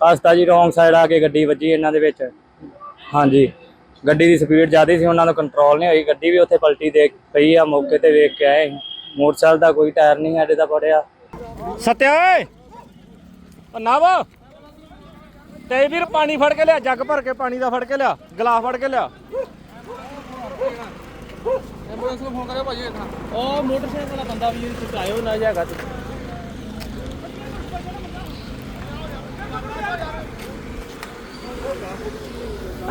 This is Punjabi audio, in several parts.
ਹਸਤਾ ਜੀ ਰੋਂਗ ਸਾਈਡ ਆ ਕੇ ਗੱਡੀ ਵੱਜੀ ਇਹਨਾਂ ਦੇ ਵਿੱਚ। ਹਾਂਜੀ। ਗੱਡੀ ਦੀ ਸਪੀਡ ਜ਼ਿਆਦਾ ਸੀ ਉਹਨਾਂ ਨੂੰ ਕੰਟਰੋਲ ਨਹੀਂ ਹੋਈ। ਗੱਡੀ ਵੀ ਉੱਥੇ ਪਲਟੀ ਦੇ ਪਈ ਆ ਮੌਕੇ ਤੇ ਵੇਖ ਕੇ ਆਏ। ਮੋਟਰਸਾਈਕਲ ਦਾ ਕੋਈ ਟਾਇਰ ਨਹੀਂ ਸਾਡੇ ਦਾ ਪੜਿਆ ਸਤਿਆ ਓਏ! ਓ ਨਵ! ਤੇ ਵੀਰ ਪਾਣੀ ਫੜ ਕੇ ਲਿਆ ਜੱਗ ਭਰ ਕੇ ਪਾਣੀ ਦਾ ਫੜ ਕੇ ਲਿਆ ਗਲਾਸ ਫੜ ਕੇ ਲਿਆ। ਐਂਬੂਲੈਂਸ ਨੂੰ ਫੋਨ ਕਰਿਓ ਭਾਜੀ ਉਹ ਮੋਟਰਸਾਈਕਲ ਵਾਲਾ ਬੰਦਾ ਵੀ ਚੁਕਾਇਓ ਨਾ ਜਾਗਾ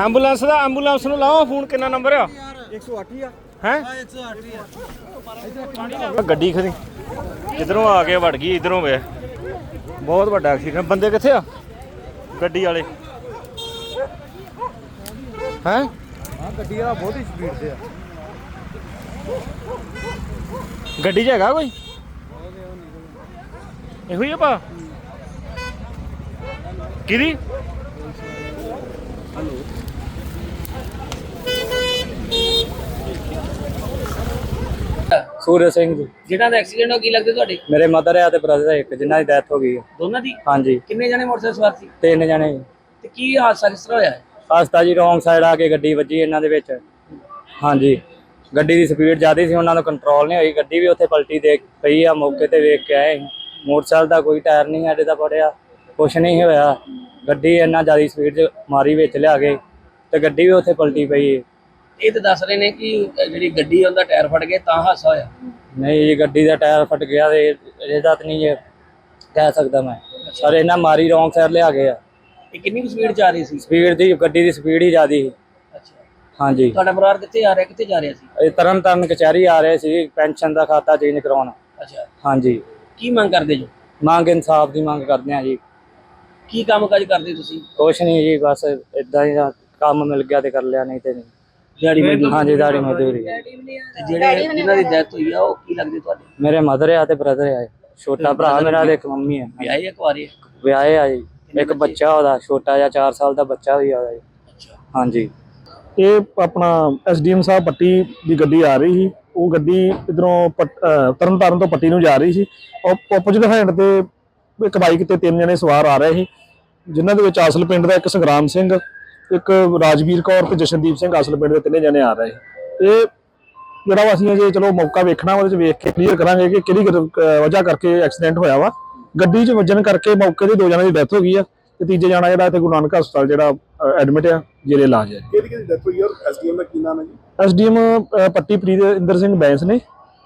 ਐਂਬੂਲੈਂਸ ਦਾ ਐਂਬੂਲੈਂਸ ਨੂੰ ਲਾਓ ਫੋਨ ਕਿੰਨਾ ਨੰਬਰ ਆ? 108 ਆ। ਹੈ? 108 ਆ। ਗੱਡੀ ਖੜੀ। ਇਧਰੋਂ ਆ ਕੇ ਵੜ ਗਈ ਇਧਰੋਂ ਵੇ। ਬਹੁਤ ਵੱਡਾ ਐਕਸੀਡੈਂਟ ਬੰਦੇ ਕਿੱਥੇ ਆ? ਗੱਡੀ ਵਾਲੇ। ਹੈ? ਹਾਂ ਗੱਡੀ ਵਾਲਾ ਬਹੁਤ ਹੀ ਸਪੀਡ ਤੇ ਆ। ਗੱਡੀ 'ਚ ਹੈਗਾ ਕੋਈ? ਇਹੋ ਹੀ ਆ ਪਾ ਕਿਹਦੀ? ਸੂਰਜ ਸਿੰਘ ਜੀ। ਜਿਹਨਾਂ ਦਾ ਐਕਸੀਡੈਂਟ ਹੋ ਕੀ ਲੱਗਦੇ ਤੁਹਾਡੇ? ਮੇਰੇ ਮਦਰ ਆ ਤੇ ਬ੍ਰਦਰ ਇੱਕ ਜਿਨ੍ਹਾਂ ਦੀ ਡੈਥ ਹੋ ਗਈ ਹੈ ਦੋਨਾਂ ਦੀ? ਹਾਂਜੀ। ਕਿੰਨੇ ਜਣੇ ਮੋਟਰਸਾਈਕਲ ਸਵਾਰ ਸੀ? ਤਿੰਨ ਜਣੇ। ਤੇ ਕੀ ਹਾਦਸਾ ਕਿਸ ਤਰ੍ਹਾਂ ਹੋਇਆ? ਹੈ? ਹਸਤਾ ਜੀ ਰੋਂਗ ਸਾਈਡ ਆ ਕੇ ਗੱਡੀ ਵੱਜੀ ਇਹਨਾਂ ਦੇ ਵਿੱਚ। ਹਾਂਜੀ। ਗੱਡੀ ਦੀ ਸਪੀਡ ਜ਼ਿਆਦਾ ਸੀ ਉਹਨਾਂ ਨੂੰ ਕੰਟਰੋਲ ਨਹੀਂ ਹੋਈ। ਗੱਡੀ ਵੀ ਉੱਥੇ ਪਲਟੀ ਦੇ ਪਈ ਆ ਮੌਕੇ ਤੇ ਵੇਖ ਕੇ ਆਏ ਅਸੀਂ। ਮੋਟਰਸਾਈਕਲ ਦਾ ਕੋਈ ਟਾਇਰ ਨਹੀਂ ਸਾਡੇ ਦਾ ਪੜਿਆ ਕੁਛ ਨਹੀਂ ਹੋਇਆ। ਗੱਡੀ ਇੰਨਾ ਜ਼ਿਆਦਾ ਸਪੀਡ 'ਚ ਮਾਰੀ ਵਿੱਚ ਲਿਆ ਕੇ ਤੇ ਗੱਡੀ ਵੀ ਉੱਥੇ ਪਲਟੀ ਪਈ ਹੈ ਇਹ ਤਾਂ ਦੱਸ ਰਹੇ ਨੇ ਕਿ ਜਿਹੜੀ ਗੱਡੀ ਉਹਦਾ ਟਾਇਰ ਫਟ ਗਿਆ ਤਾਂ ਹਾਦਸਾ ਹੋਇਆ। ਨਹੀਂ ਜੀ ਗੱਡੀ ਦਾ ਟਾਇਰ ਫਟ ਗਿਆ ਤੇ ਇਹਦਾ ਤਾਂ ਨਹੀਂ ਜੇ ਕਹਿ ਸਕਦਾ ਮੈਂ। ਪਰ ਇਹਨਾਂ ਮਾਰੀ ਰੋਂਗ ਸਾਈਡ ਲਿਆ ਗਏ ਆ। ਇਹ ਕਿੰਨੀ ਕੁ ਸਪੀਡ ਚ ਆ ਰਹੀ ਸੀ? ਸਪੀਡ ਦੀ ਗੱਡੀ ਦੀ ਸਪੀਡ ਹੀ ਜ਼ਿਆਦੀ ਸੀ। ਅੱਛਾ। ਹਾਂਜੀ। ਤੁਹਾਡਾ ਪਰਿਵਾਰ ਕਿੱਥੇ ਆ ਰਿਹਾ ਕਿੱਥੇ ਜਾ ਰਿਹਾ ਸੀ? ਇਹ ਤਰਨ ਤਾਰਨ ਕਚਹਿਰੀ ਆ ਰਹੇ ਸੀ ਪੈਨਸ਼ਨ ਦਾ ਖਾਤਾ ਚੇਂਜ ਕਰਾਉਣ। ਅੱਛਾ। ਹਾਂਜੀ। ਕੀ ਮੰਗ ਕਰਦੇ ਜੋ? ਮੰਗ ਇਨਸਾਫ ਦੀ ਮੰਗ ਕਰਦੇ ਆ ਜੀ। ਕੀ ਕੰਮ ਕਾਜ ਕਰਦੇ ਤੁਸੀਂ? ਕੁਛ ਨਹੀਂ ਜੀ ਬਸ ਇਦਾਂ ਹੀ ਕੰਮ ਮਿਲ ਗਿਆ ਤੇ ਕਰ ਲਿਆ ਨਹੀਂ ਤੇ ਨਹੀਂ। ਦਿਹਾੜੀ ਮਜ਼ਦੂਰ ਹਾਂਜੀ ਦਾੜੀ ਮਜ਼ਦੂਰੀ ਤੇ ਜਿਹੜੇ ਜਿਨ੍ਹਾਂ ਦੀ ਡੈਥ ਹੋਈ ਆ ਉਹ ਕੀ ਲੱਗਦੇ ਤੁਹਾਡੇ? ਮੇਰੇ ਮਦਰ ਆ ਤੇ ਬ੍ਰਦਰ ਆ ਛੋਟਾ ਭਰਾ ਮੇਰਾ ਤੇ ਇੱਕ ਮੰਮੀ ਆ। ਵਿਆਹੇ ਜਾਂ ਕੁਆਰੇ ਵਿਆਹੇ ਆ ਜੀ। ਇੱਕ ਬੱਚਾ? ਉਹਦਾ ਛੋਟਾ ਜਿਹਾ 4 ਸਾਲ ਦਾ ਬੱਚਾ ਵੀ ਆ ਉਹਦਾ ਜੀ। ਹਾਂਜੀ। ਇਹ ਆਪਣਾ ਐਸਡੀਐਮ ਸਾਹਿਬ ਪੱਟੀ ਦੀ ਗੱਡੀ ਆ ਰਹੀ ਸੀ। ਉਹ ਗੱਡੀ ਇਧਰੋਂ ਤਰਨ ਤਾਰਨ ਤੋਂ ਪੱਟੀ ਨੂੰ ਜਾ ਰਹੀ ਸੀ। ਆਪੋਜ਼ਿਟ ਹੈਂਡ ਤੇ ਇੱਕ ਬਾਈਕ ਤੇ ਤਿੰਨ ਜਣੇ ਸਵਾਰ ਆ ਰਹੇ ਸੀ। ਜਿਨ੍ਹਾਂ ਦੇ ਵਿੱਚ ਆਸਲ ਪਿੰਡ ਦਾ ਇੱਕ ਸੰਗਰਾਮ ਸਿੰਘ ਇੱਕ ਰਾਜਵੀਰ ਕੌਰ ਤੇ ਜਸ਼ਨਦੀਪ ਸਿੰਘ ਆਸਲ ਪਿੰਡ ਦੇ ਤਿੰਨੇ ਜਣੇ ਆ ਰਹੇ। ਇਹ ਜਿਹੜਾ ਅਸੀਂ ਜੇ ਚਲੋ ਮੌਕਾ ਵੇਖਣਾ ਉਹਦੇ ਚ ਵੇਖ ਕੇ ਕਲੀਅਰ ਕਰਾਂਗੇ ਕਿ ਕਿਹੜੀ ਵਜ੍ਹਾ ਕਰਕੇ ਐਕਸੀਡੈਂਟ ਹੋਇਆ ਵਾ। ਗੱਡੀ 'ਚ ਵੱਜਣ ਕਰਕੇ ਮੌਕੇ ਤੇ ਦੋ ਜਣਿਆਂ ਦੀ ਡੈਥ ਹੋ ਗਈ ਆ ਤੇ ਤੀਜੇ ਜਣਾ ਜਿਹੜਾ ਇੱਥੇ ਗੁਰੂ ਨਾਨਕ ਹਸਪਤਾਲ ਜਿਹੜਾ ਐਡਮਿਟ ਆ ਜੇਰੇ ਇਲਾਜ ਹੈ ਕਿਹੜੀ ਕਿਹਦੀ ਡੈਥ ਹੋਈ ਔਰ ਐਸਡੀਐਮ ਦਾ ਕੀ ਨਾਮ ਹੈ ਜੀ? ਐਸਡੀਐਮ ਪੱਟੀ ਪ੍ਰੀਤਿੰਦਰ ਸਿੰਘ ਬੈਂਸ ਨੇ।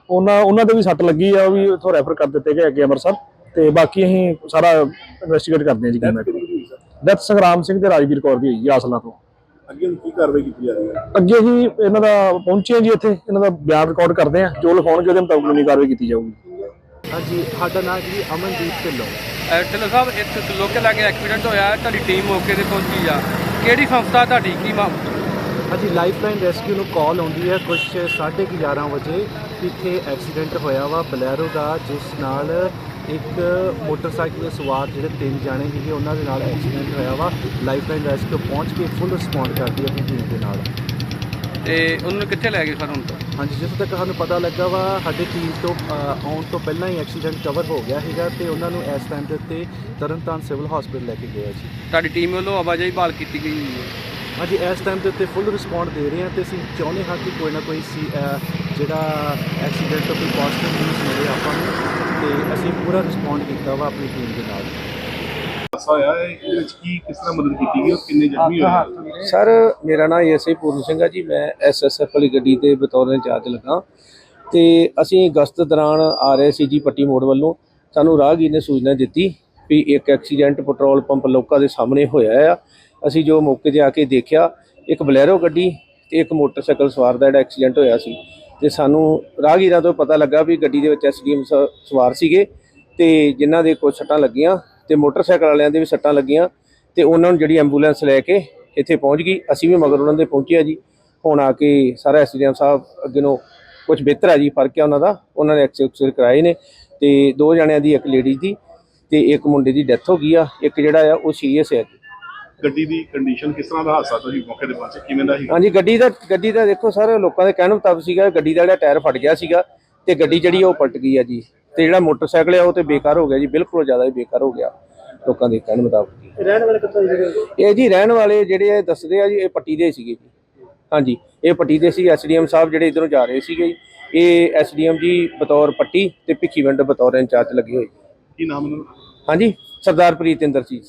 ਉਹਨਾਂ ਉਹਨਾਂ ਦੇ ਵੀ ਸੱਟ ਲੱਗੀ ਆ ਉਹ ਵੀ ਉੱਥੋਂ ਰੈਫਰ ਕਰ ਦਿੱਤੇ ਗਏ ਅੱਗੇ ਅੰਮ੍ਰਿਤਸਰ। ਤੇ ਬਾਕੀ ਅਸੀਂ ਸਾਰਾ ਇਨਵੈਸਟੀਗੇਟ ਕਰਦੇ ਹਾਂ ਜੀ ਕਿਵੇਂ ਕਿਹਦੀ ਕਿਹਦੀ ਹੋਈ ਸਰ ਡੈਥ ਸੰਗਰਾਮ ਸਿੰਘ ਤੇ ਰਾਜਵੀਰ ਕੌਰ ਦੀ ਹੋਈ ਜੀ ਆਸਲਾ ਤੋਂ। ਅੱਗੇ ਹੁਣ ਕੀ ਕਾਰਵਾਈ ਕੀਤੀ ਜਾ ਰਹੀ ਹੈ? ਅੱਗੇ ਹੀ ਇਹਨਾਂ ਦਾ ਪਹੁੰਚੇ ਜੀ ਇੱਥੇ ਇਹਨਾਂ ਦਾ ਬਿਆਨ ਰਿਕਾਰਡ ਕਰਦੇ ਆ ਜੋ ਲਿਖਾਉਣਗੇ ਉਹਦੇ ਮੁਤਾਬਕ ਕਾਨੂੰਨੀ ਕਾਰਵਾਈ ਕੀਤੀ ਜਾਊਗੀ। ਹਾਂਜੀ ਸਾਡਾ ਨਾਮ ਜੀ ਅਮਨਦੀਪ ਢਿੱਲੋਂ। ਢਿੱਲੋਂ ਸਾਹਿਬ ਇੱਥੇ ਲੋਕਲ ਆ ਕੇ ਐਕਸੀਡੈਂਟ ਹੋਇਆ ਹੈ, ਤੁਹਾਡੀ ਟੀਮ ਮੌਕੇ ਤੇ ਪਹੁੰਚੀ ਆ। ਕਿਹੜੀ ਸੰਸਥਾ ਤੁਹਾਡੀ ਕੀ ਮਾਮ ਹਾਂਜੀ ਲਾਈਫਲਾਈਨ ਰੈਸਕਿਊ ਨੂੰ ਕਾਲ ਆਉਂਦੀ ਹੈ ਕੁਝ 11:30 ਵਜੇ ਇੱਥੇ ਐਕਸੀਡੈਂਟ ਹੋਇਆ ਵਾ ਬਲੈਰੋ ਦਾ ਜਿਸ ਨਾਲ ਇੱਕ ਮੋਟਰਸਾਈਕਲ ਦੇ ਸਵਾਰ ਜਿਹੜੇ ਤਿੰਨ ਜਾਣੇ ਸੀਗੇ ਉਹਨਾਂ ਦੇ ਨਾਲ ਐਕਸੀਡੈਂਟ ਹੋਇਆ ਵਾ। ਲਾਈਫਲਾਈਨ ਰੈਸਕਿਊ ਪਹੁੰਚ ਕੇ ਫੁੱਲ ਰਿਸਪੌਂਡ ਕਰਦੀ ਆਪਣੀ ਟੀਮ ਦੇ ਨਾਲ। ਤੇ ਉਹਨੂੰ ਕਿੱਥੇ ਲੈ ਗਏ ਸਰ ਹੁਣ ਤੋਂ ਹਾਂਜੀ ਜਿੱਥੇ ਤੱਕ ਸਾਨੂੰ ਪਤਾ ਲੱਗਾ ਵਾ ਸਾਡੀ ਟੀਮ ਤੋਂ ਅ, ਆਉਣ ਤੋਂ ਪਹਿਲਾਂ ਹੀ ਐਕਸੀਡੈਂਟ ਕਵਰ ਹੋ ਗਿਆ ਸੀਗਾ ਤੇ ਉਹਨਾਂ ਨੂੰ ਇਸ ਟਾਈਮ ਦੇ ਉੱਤੇ ਤਰਨਤਾਰਨ ਸਿਵਲ ਹਸਪੀਟਲ ਲੈ ਕੇ ਗਏ ਆ ਜੀ। ਤੁਹਾਡੀ ਟੀਮ ਵੱਲੋਂ ਆਵਾਜਾਈ ਬਹਾਲ ਕੀਤੀ ਗਈ ਹੋਈ ਹੈ। ਹਾਂਜੀ ਇਸ ਟਾਈਮ ਦੇ ਉੱਤੇ ਫੁੱਲ ਰਿਸਪੌਂਡ ਦੇ ਰਹੇ ਹਾਂ ਤੇ ਅਸੀਂ ਚਾਹੁੰਦੇ ਹਾਂ ਕਿ ਕੋਈ ਨਾ ਕੋਈ ਸੀ ਜਿਹੜਾ ਐਕਸੀਡੈਂਟ ਤੋਂ ਕੋਈ ਪੋਜ਼ਿਟਿਵ ਨਿਊਜ਼ ਮਿਲੇ ਆਪਾਂ ਨੂੰ ਤੇ ਅਸੀਂ ਪੂਰਾ ਰਿਸਪੌਂਡ ਕੀਤਾ ਵਾ ਆਪਣੀ ਟੀਮ ਦੇ ਨਾਲ। ਹਾਦਸਾ ਹੋਇਆ ਹੈ ਇਹਦੇ ਵਿੱਚ ਕੀ ਕਿਸ ਤਰ੍ਹਾਂ ਮਦਦ ਕੀਤੀ ਗਈ ਔਰ ਕਿੰਨੇ ਜ਼ਖਮੀ ਹੋਏ ਸਰ ਮੇਰਾ ਨਾਮ ਐਸਆਈ ਪੂਰਨ ਸਿੰਘ ਆ ਜੀ ਮੈਂ ਐਸਐਸਐਫ ਵਾਲੀ ਗੱਡੀ ਤੇ ਬਤੌਰ ਇੰਚਾਰਜ ਲੱਗਾ। ਤੇ ਅਸੀਂ ਗਸਤ ਦੌਰਾਨ ਆ ਰਹੇ ਸੀ ਜੀ ਪੱਟੀ ਮੋੜ ਵੱਲੋਂ। ਸਾਨੂੰ ਰਾਹਗੀਰ ਨੇ ਸੂਚਨਾ ਦਿੱਤੀ ਵੀ ਇੱਕ ਐਕਸੀਡੈਂਟ ਪੈਟਰੋਲ ਪੰਪ ਲੋਕਾਂ ਦੇ ਸਾਹਮਣੇ ਹੋਇਆ ਆ। ਅਸੀਂ ਜੋ ਮੌਕੇ ਤੇ ਆ ਕੇ ਦੇਖਿਆ ਇੱਕ ਬਲੈਰੋ ਗੱਡੀ ਤੇ ਇੱਕ ਮੋਟਰਸਾਈਕਲ ਸਵਾਰ ਦਾ ਜਿਹੜਾ ਐਕਸੀਡੈਂਟ ਹੋਇਆ ਸੀ। ਤੇ ਸਾਨੂੰ ਰਾਹਗੀਰਾਂ ਤੋਂ ਪਤਾ ਲੱਗਾ ਵੀ ਗੱਡੀ ਦੇ ਵਿੱਚ ਐਸਡੀਐਮ ਸਵਾਰ ਸੀਗੇ ਤੇ ਜਿਨ੍ਹਾਂ ਦੇ ਕੁਝ ਸੱਟਾਂ ਲੱਗੀਆਂ ਤੇ ਮੋਟਰਸਾਈਕਲ ਵਾਲਿਆਂ ਦੇ ਵੀ ਸੱਟਾਂ ਲੱਗੀਆਂ ਤੇ ਉਹਨਾਂ ਨੂੰ ਜਿਹੜੀ ਐਂਬੂਲੈਂਸ ਲੈ ਕੇ ਇੱਥੇ ਪਹੁੰਚ ਗਈ। ਅਸੀਂ ਵੀ ਮਗਰ ਉਹਨਾਂ ਦੇ ਪਹੁੰਚਿਆ ਜੀ। ਹੁਣ ਆ ਕੇ ਸਾਰਾ ਐਸਡੀਐਮ ਸਾਹਿਬ ਅੱਗੇ ਨੂੰ ਕੁਝ ਬਿਹਤਰ ਆ ਜੀ, ਫ਼ਰਕ ਆ ਉਹਨਾਂ ਦਾ। ਉਹਨਾਂ ਨੇ ਐਕਸਰਸਾਈਜ਼ ਕਰਾਏ ਨੇ ਤੇ ਦੋ ਜਣਿਆਂ ਦੀ ਇੱਕ ਲੇਡੀਜ਼ ਦੀ ਤੇ ਇੱਕ ਮੁੰਡੇ ਦੀ ਡੈਥ ਹੋ ਗਈ ਆ। ਇੱਕ ਜਿਹੜਾ ਆ ਉਹ ਸੀਰੀਅਸ ਹੈ ਜੀ। ਗੱਡੀ ਦੀ ਕੰਡੀਸ਼ਨ ਕਿਸ ਤਰ੍ਹਾਂ ਦਾ ਹਾਦਸਾ ਤੁਸੀਂ ਮੌਕੇ ਤੇ ਪਹੁੰਚੇ? ਕਿਵੇਂ ਦਾ ਸੀ ਹਾਂਜੀ ਗੱਡੀ ਦਾ ਗੱਡੀ ਦਾ ਦੇਖੋ ਸਰ ਲੋਕਾਂ ਦੇ ਕਹਿਣ ਮੁਤਾਬਕ ਸੀਗਾ ਗੱਡੀ ਦਾ ਜਿਹੜਾ ਟਾਇਰ ਫਟ ਗਿਆ ਸੀਗਾ ਤੇ ਗੱਡੀ ਜਿਹੜੀ ਆ ਉਹ ਪਲਟ ਗਈ ਆ ਜੀ। ਤੇ ਜਿਹੜਾ ਮੋਟਰਸਾਈਕਲ ਆ ਉਹ ਤੇ ਬੇਕਾਰ ਹੋ ਗਿਆ ਜੀ ਬਿਲਕੁਲ ਜ਼ਿਆਦਾ ਹੀ ਬੇਕਾਰ ਹੋ ਗਿਆ ਲੋਕਾਂ ਦੇ ਕਹਿਣ ਮੁਤਾਬਕ ਰਹਿਣ ਵਾਲੇ ਕਿੱਥੋਂ ਜਿਹੜੇ ਇਹ ਜੀ ਰਹਿਣ ਵਾਲੇ ਜਿਹੜੇ ਇਹ ਦੱਸਦੇ ਆ ਜੀ ਇਹ ਪੱਟੀ ਦੇ ਸੀਗੇ ਜੀ। ਹਾਂਜੀ ਇਹ ਪੱਟੀ ਦੇ ਸੀ ਐਸਡੀਐਮ ਸਾਹਿਬ ਜਿਹੜੇ ਇਧਰੋਂ ਜਾ ਰਹੇ ਸੀਗੇ ਜੀ। ਇਹ ਐਸਡੀਐਮ ਜੀ ਬਤੌਰ ਪੱਟੀ ਤੇ ਭਿੱਖੀਵਿੰਡ ਬਤੌਰ ਇੰਚਾਰਜ ਲੱਗੇ ਹੋਏ ਕੀ ਨਾਮ ਉਹਨਾਂ ਦਾ? ਹਾਂਜੀ ਸਰਦਾਰ ਪ੍ਰੀਤਿੰਦਰ ਸਿੰਘ।